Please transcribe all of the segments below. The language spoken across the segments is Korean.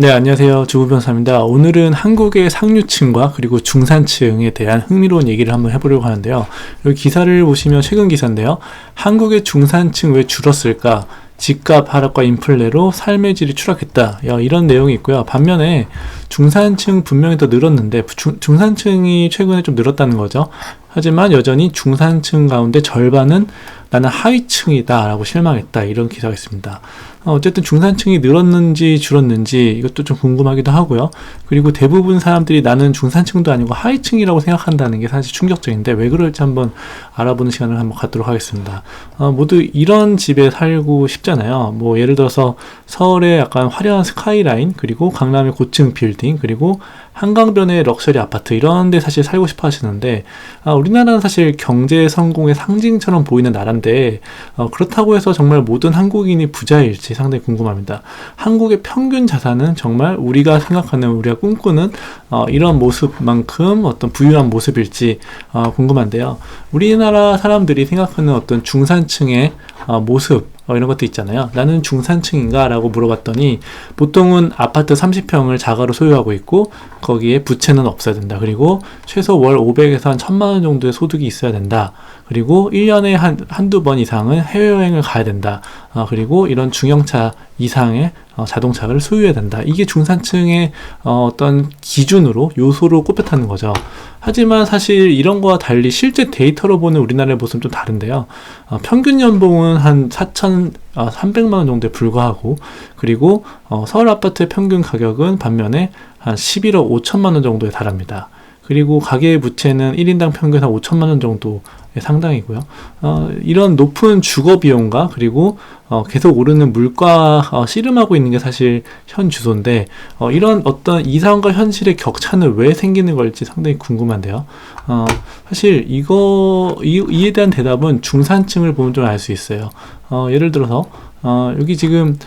네, 안녕하세요. 주부변사입니다. 오늘은 한국의 상류층과 그리고 중산층에 대한 흥미로운 얘기를 한번 해보려고 하는데요. 여기 기사를 보시면 최근 기사인데요. 한국의 중산층 왜 줄었을까? 집값 하락과 인플레로 삶의 질이 추락했다. 야, 이런 내용이 있고요. 반면에 중산층 분명히 더 늘었는데 중, 중산층이 최근에 좀 늘었다는 거죠. 하지만 여전히 중산층 가운데 절반은 나는 하위층이다라고 실망했다. 이런 기사가 있습니다. 어, 어쨌든 중산층이 늘었는지 줄었는지 이것도 좀 궁금하기도 하고요. 그리고 대부분 사람들이 나는 중산층도 아니고 하위층이라고 생각한다는 게 사실 충격적인데 왜 그럴지 한번 알아보는 시간을 한번 갖도록 하겠습니다. 어, 모두 이런 집에 살고 싶잖아요. 뭐 예를 들어서 서울의 약간 화려한 스카이라인 그리고 강남의 고층 빌딩 그리고 한강변의 럭셔리 아파트 이런 데 사실 살고 싶어 하시는데 아, 우리나라는 사실 경제 성공의 상징처럼 보이는 나라인데 어, 그렇다고 해서 정말 모든 한국인이 부자일지 상당히 궁금합니다. 한국의 평균 자산은 정말 우리가 생각하는 우리가 꿈꾸는 어, 이런 모습만큼 어떤 부유한 모습일지 어, 궁금한데요. 우리나라 사람들이 생각하는 어떤 중산층의 어, 모습 어, 이런 것도 있잖아요. 나는 중산층인가? 라고 물어봤더니 보통은 아파트 30평을 자가로 소유하고 있고 거기에 부채는 없어야 된다. 그리고 최소 월 500에서 한 1000만 원 정도의 소득이 있어야 된다. 그리고 1년에 한, 한두 번 이상은 해외여행을 가야 된다. 어, 그리고 이런 중형차 이상의 어, 자동차를 소유해야 된다. 이게 중산층의 어, 어떤 기준으로 요소로 꼽혔다는 거죠. 하지만 사실 이런 거와 달리 실제 데이터로 보는 우리나라의 모습은 좀 다른데요. 어, 평균 연봉은 한 4,300만 원 정도에 불과하고 그리고 어, 서울 아파트의 평균 가격은 반면에 한 11억 5천만 원 정도에 달합니다. 그리고 가계 부채는 1인당 평균 한 5천만 원 정도 상당이고요. 어, 이런 높은 주거 비용과 그리고 어, 계속 오르는 물가 어, 씨름하고 있는 게 사실 현 주소인데 어, 이런 어떤 이상과 현실의 격차는 왜 생기는 걸지 상당히 궁금한데요. 어, 사실 이거 이, 이에 대한 대답은 중산층을 보면 좀 알 수 있어요. 어, 예를 들어서 어, 여기 지금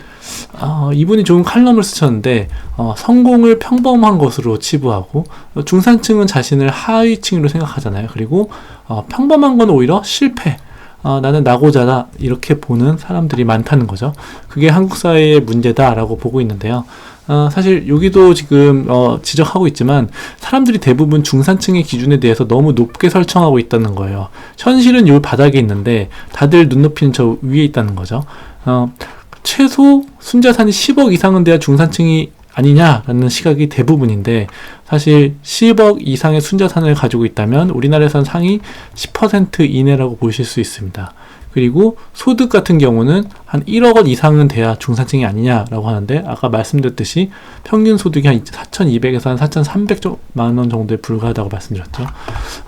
어, 이분이 좋은 칼럼을 쓰셨는데 어, 성공을 평범한 것으로 치부하고 어, 중산층은 자신을 하위층으로 생각하잖아요. 그리고 어, 평범한 건 오히려 실패. 어, 나는 나고자다 이렇게 보는 사람들이 많다는 거죠. 그게 한국 사회의 문제다라고 보고 있는데요. 어, 사실 여기도 지금 어, 지적하고 있지만 사람들이 대부분 중산층의 기준에 대해서 너무 높게 설정하고 있다는 거예요. 현실은 요 바닥에 있는데 다들 눈높이는 저 위에 있다는 거죠. 어, 최소 순자산이 10억 이상은 돼야 중산층이 아니냐라는 시각이 대부분인데 사실 10억 이상의 순자산을 가지고 있다면 우리나라에선 상위 10% 이내라고 보실 수 있습니다. 그리고 소득 같은 경우는 한 1억 원 이상은 돼야 중산층이 아니냐라고 하는데 아까 말씀드렸듯이 평균 소득이 한 4,200에서 한 4,300만 원 정도에 불과하다고 말씀드렸죠.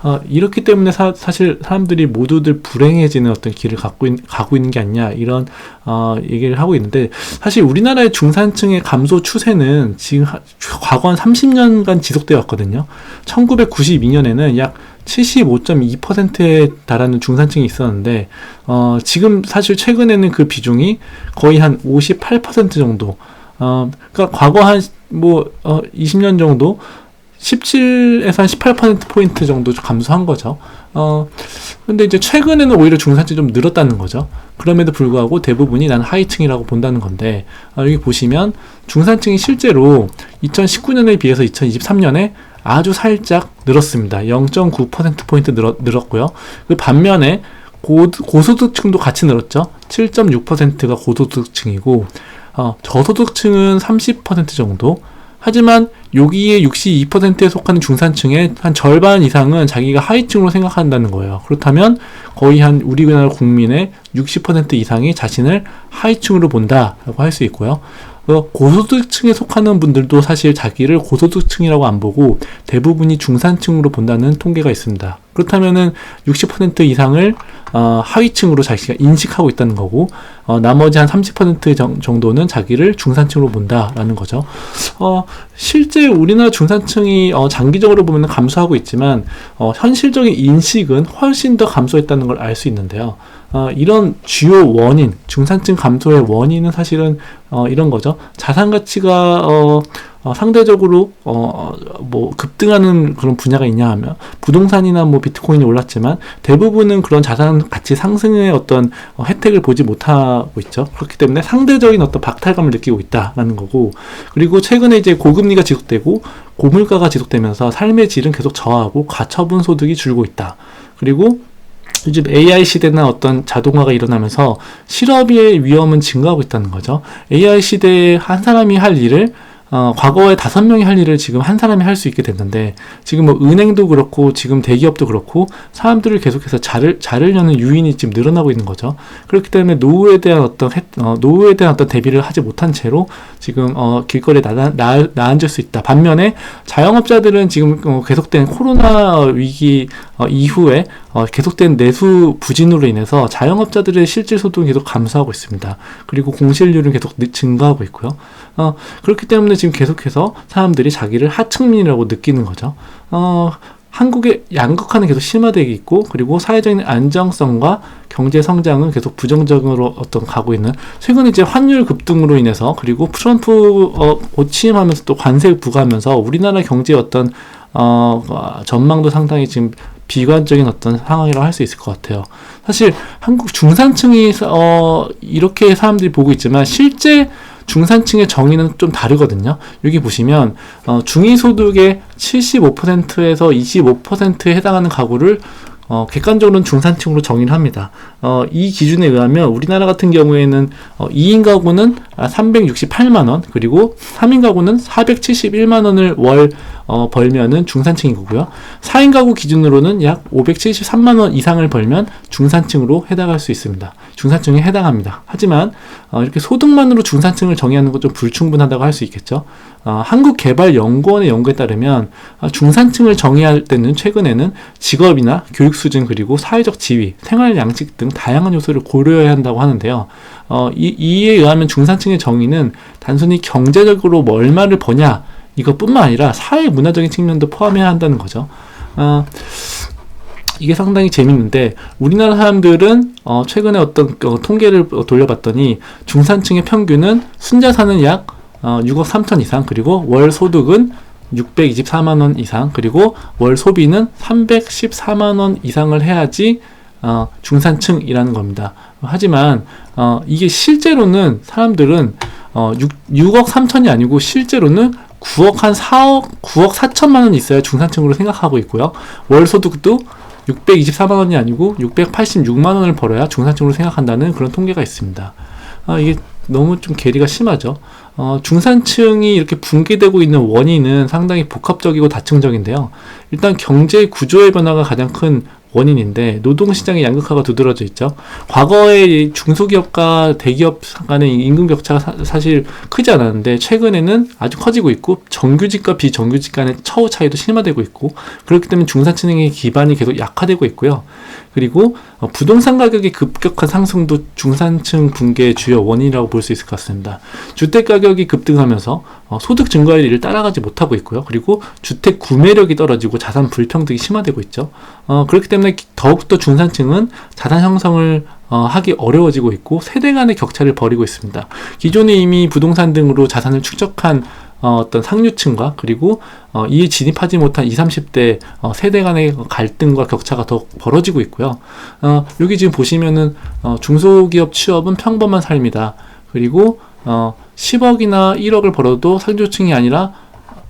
어, 이렇기 때문에 사, 실 사람들이 모두들 불행해지는 어떤 길을 갖고 있, 가고 있는 게 아니냐 이런 어, 얘기를 하고 있는데 사실 우리나라의 중산층의 감소 추세는 지금 하, 과거 한 30년간 지속되어 왔거든요. 1992년에는 약 75.2%에 달하는 중산층이 있었는데 어, 지금 사실 최근에는 그 비중이 거의 한 58% 정도. 어, 그러니까 과거 한뭐 어, 20년 정도 17에서 한 18% 포인트 정도 감소한 거죠. 어, 근데 이제 최근에는 오히려 중산층이 좀 늘었다는 거죠. 그럼에도 불구하고 대부분이 난 하위층이라고 본다는 건데, 어, 여기 보시면 중산층이 실제로 2019년에 비해서 2023년에 아주 살짝 늘었습니다. 0.9%포인트 늘었, 늘었고요. 그 반면에 고, 고소득층도 같이 늘었죠. 7.6%가 고소득층이고, 어, 저소득층은 30% 정도. 하지만 여기에 62%에 속하는 중산층의 한 절반 이상은 자기가 하위층으로 생각한다는 거예요. 그렇다면 거의 한 우리나라 국민의 60% 이상이 자신을 하위층으로 본다라고 할 수 있고요. 고소득층에 속하는 분들도 사실 자기를 고소득층이라고 안 보고 대부분이 중산층으로 본다는 통계가 있습니다. 그렇다면은 60% 이상을 어, 하위층으로 자기가 인식하고 있다는 거고 어, 나머지 한 30% 정, 정도는 자기를 중산층으로 본다라는 거죠. 어, 실제 우리나라 중산층이 어, 장기적으로 보면 감소하고 있지만 어, 현실적인 인식은 훨씬 더 감소했다는 걸 알 수 있는데요. 어, 이런 주요 원인, 중산층 감소의 원인은 사실은 어, 이런 거죠. 자산 가치가 어, 어, 상대적으로 어, 뭐 급등하는 그런 분야가 있냐 하면 부동산이나 뭐 비트코인이 올랐지만 대부분은 그런 자산 가치 상승의 어떤 어, 혜택을 보지 못하고 있죠. 그렇기 때문에 상대적인 어떤 박탈감을 느끼고 있다라는 거고 그리고 최근에 이제 고금리가 지속되고 고물가가 지속되면서 삶의 질은 계속 저하고 가처분 소득이 줄고 있다. 그리고 요즘 AI 시대나 어떤 자동화가 일어나면서 실업의 위험은 증가하고 있다는 거죠. AI 시대에 한 사람이 할 일을 어, 과거에 다섯 명이 할 일을 지금 한 사람이 할 수 있게 됐는데 지금 뭐 은행도 그렇고 지금 대기업도 그렇고 사람들을 계속해서 자를 자르려는 유인이 지금 늘어나고 있는 거죠. 그렇기 때문에 노후에 대한 어떤 해, 어, 노후에 대한 어떤 대비를 하지 못한 채로 지금 어, 길거리에 나, 나, 나앉을 수 있다. 반면에 자영업자들은 지금 어, 계속된 코로나 위기 어, 이후에 어, 계속된 내수 부진으로 인해서 자영업자들의 실질 소득은 계속 감소하고 있습니다. 그리고 공실률은 계속 증가하고 있고요. 어, 그렇기 때문에 지금 계속해서 사람들이 자기를 하층민이라고 느끼는 거죠. 어, 한국의 양극화는 계속 심화되고 있고 그리고 사회적인 안정성과 경제 성장은 계속 부정적으로 어떤 가고 있는 최근 이제 환율 급등으로 인해서 그리고 트럼프 어, 취임하면서 또 관세 부과하면서 우리나라 경제 어떤 어, 전망도 상당히 지금 비관적인 어떤 상황이라고 할 수 있을 것 같아요. 사실 한국 중산층이 어, 이렇게 사람들이 보고 있지만 실제 중산층의 정의는 좀 다르거든요. 여기 보시면 어, 중위소득의 75%에서 25%에 해당하는 가구를 어, 객관적으로는 중산층으로 정의를 합니다. 어, 이 기준에 의하면 우리나라 같은 경우에는 어, 2인 가구는 368만원, 그리고 3인 가구는 471만원을 월 어, 벌면은 중산층인 거고요. 4인 가구 기준으로는 약 573만원 이상을 벌면 중산층으로 해당할 수 있습니다. 중산층에 해당합니다. 하지만 어, 이렇게 소득만으로 중산층을 정의하는 건좀 불충분하다고 할 수 있겠죠. 어, 한국개발연구원의 연구에 따르면 어, 중산층을 정의할 때는 최근에는 직업이나 교육 수준 그리고 사회적 지위, 생활 양식 등 다양한 요소를 고려해야 한다고 하는데요. 어, 이, 이에 의하면 중산층의 정의는 단순히 경제적으로 뭐 얼마를 버냐 이것뿐만 아니라 사회 문화적인 측면도 포함해야 한다는 거죠. 어, 이게 상당히 재밌는데 우리나라 사람들은 어, 최근에 어떤 어, 통계를 돌려봤더니 중산층의 평균은 순자산은 약 어, 6억 3천 이상 그리고 월 소득은 624만 원 이상 그리고 월 소비는 314만 원 이상을 해야지 어, 중산층이라는 겁니다. 하지만 어, 이게 실제로는 사람들은 어, 6, 6억 3천이 아니고 실제로는 9억 한 4억 9억 4천만 원 있어야 중산층으로 생각하고 있고요. 월 소득도 624만 원이 아니고 686만 원을 벌어야 중산층으로 생각한다는 그런 통계가 있습니다. 아, 이게 너무 좀 괴리가 심하죠. 어, 중산층이 이렇게 붕괴되고 있는 원인은 상당히 복합적이고 다층적인데요. 일단 경제 구조의 변화가 가장 큰 원인인데 노동시장의 양극화가 두드러져 있죠. 과거에 중소기업과 대기업 간의 임금 격차가 사, 실 크지 않았는데 최근에는 아주 커지고 있고 정규직과 비정규직 간의 처우 차이도 심화되고 있고 그렇기 때문에 중산층의 기반이 계속 약화되고 있고요. 그리고 어, 부동산 가격의 급격한 상승도 중산층 붕괴의 주요 원인이라고 볼 수 있을 것 같습니다. 주택 가격이 급등하면서 어, 소득 증가율을 따라가지 못하고 있고요. 그리고 주택 구매력이 떨어지고 자산 불평등이 심화되고 있죠. 어, 그렇기 때문에 더욱더 중산층은 자산 형성을 어, 하기 어려워지고 있고 세대 간의 격차를 벌이고 있습니다. 기존에 이미 부동산 등으로 자산을 축적한 어, 어떤 상류층과 그리고 어, 이에 진입하지 못한 20, 30대 어, 세대 간의 갈등과 격차가 더 벌어지고 있고요. 어, 여기 지금 보시면은 어, 중소기업 취업은 평범한 삶이다. 그리고 어, 10억이나 1억을 벌어도 상류층이 아니라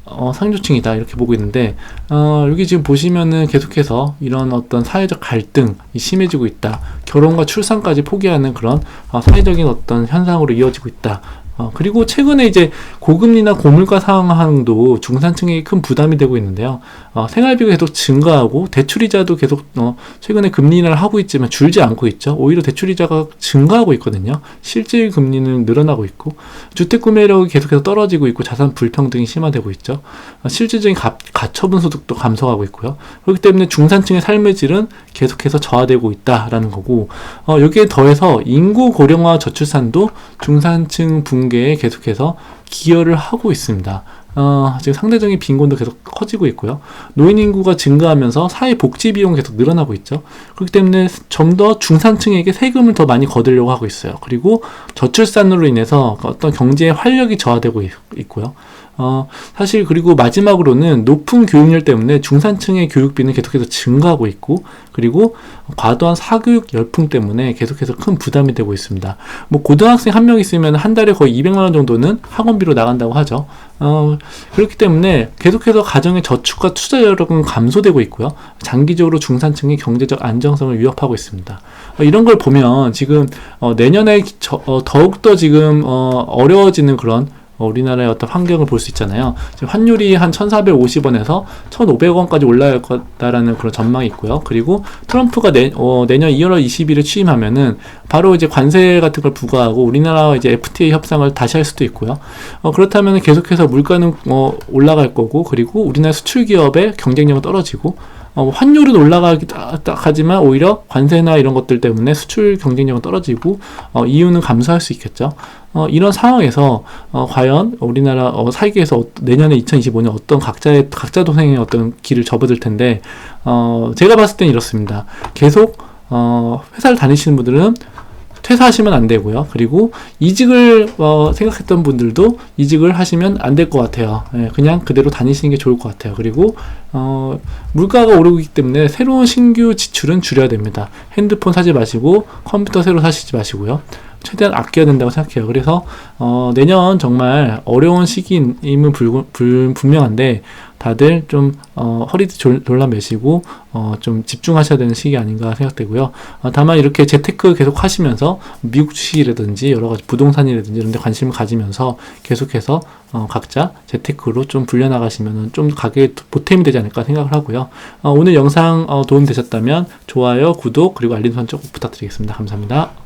어, 상류층이다 이렇게 보고 있는데 어, 여기 지금 보시면은 계속해서 이런 어떤 사회적 갈등이 심해지고 있다. 결혼과 출산까지 포기하는 그런 어, 사회적인 어떤 현상으로 이어지고 있다 어, 그리고 최근에 이제 고금리나 고물가 상황도 중산층에게 큰 부담이 되고 있는데요. 어, 생활비가 계속 증가하고 대출이자도 계속 어, 최근에 금리 인하를 하고 있지만 줄지 않고 있죠. 오히려 대출이자가 증가하고 있거든요. 실질 금리는 늘어나고 있고 주택 구매력이 계속해서 떨어지고 있고 자산 불평등이 심화되고 있죠. 어, 실질적인 가, 가처분 소득도 감소하고 있고요. 그렇기 때문에 중산층의 삶의 질은 계속해서 저하되고 있다라는 거고 어, 여기에 더해서 인구 고령화 저출산도 중산층 붕 괴에 계속해서 기여를 하고 있습니다. 어, 지금 상대적인 빈곤도 계속 커지고 있고요. 노인 인구가 증가하면서 사회 복지 비용이 계속 늘어나고 있죠. 그렇기 때문에 좀 더 중산층에게 세금을 더 많이 거두려고 하고 있어요. 그리고 저출산으로 인해서 어떤 경제의 활력이 저하되고 있, 있고요. 어, 사실 그리고 마지막으로는 높은 교육열 때문에 중산층의 교육비는 계속해서 증가하고 있고 그리고 과도한 사교육 열풍 때문에 계속해서 큰 부담이 되고 있습니다. 뭐 고등학생 한 명 있으면 한 달에 거의 200만 원 정도는 학원비로 나간다고 하죠. 어, 그렇기 때문에 계속해서 가정의 저축과 투자력은 감소되고 있고요. 장기적으로 중산층의 경제적 안정성을 위협하고 있습니다. 어, 이런 걸 보면 지금 어, 내년에 저, 어, 더욱더 지금 어, 어려워지는 그런 어, 우리나라의 어떤 환경을 볼 수 있잖아요. 지금 환율이 한 1,450원에서 1,500원까지 올라갈 거다라는 그런 전망이 있고요. 그리고 트럼프가 내, 어, 내년 2월 20일에 취임하면은 바로 이제 관세 같은 걸 부과하고 우리나라와 이제 FTA 협상을 다시 할 수도 있고요. 어, 그렇다면 계속해서 물가는 어, 올라갈 거고 그리고 우리나라 수출 기업의 경쟁력은 떨어지고 어, 환율은 올라가기 하지만 오히려 관세나 이런 것들 때문에 수출 경쟁력은 떨어지고 어, 이유는 감소할 수 있겠죠. 어, 이런 상황에서 어, 과연 우리나라 어, 사회계에서 어, 내년에 2025년 어떤 각자의 각자 도생의 어떤 길을 접어들 텐데 어, 제가 봤을 땐 이렇습니다. 계속 어, 회사를 다니시는 분들은 퇴사하시면 안 되고요. 그리고 이직을 어, 생각했던 분들도 이직을 하시면 안 될 것 같아요. 예, 그냥 그대로 다니시는 게 좋을 것 같아요. 그리고 어, 물가가 오르고 있기 때문에 새로운 신규 지출은 줄여야 됩니다. 핸드폰 사지 마시고 컴퓨터 새로 사시지 마시고요. 최대한 아껴야 된다고 생각해요. 그래서 어, 내년 정말 어려운 시기임은 불, 불, 분명한데 다들 좀 어, 허리도 졸, 졸라 매시고 어, 좀 집중하셔야 되는 시기 아닌가 생각되고요. 어, 다만 이렇게 재테크 계속 하시면서 미국 주식이라든지 여러 가지 부동산이라든지 이런 데 관심을 가지면서 계속해서 어, 각자 재테크로 좀 불려나가시면 좀 가게에 보탬이 되지 않을까 생각을 하고요. 어, 오늘 영상 어, 도움 되셨다면 좋아요, 구독 그리고 알림 설정 꼭 부탁드리겠습니다. 감사합니다.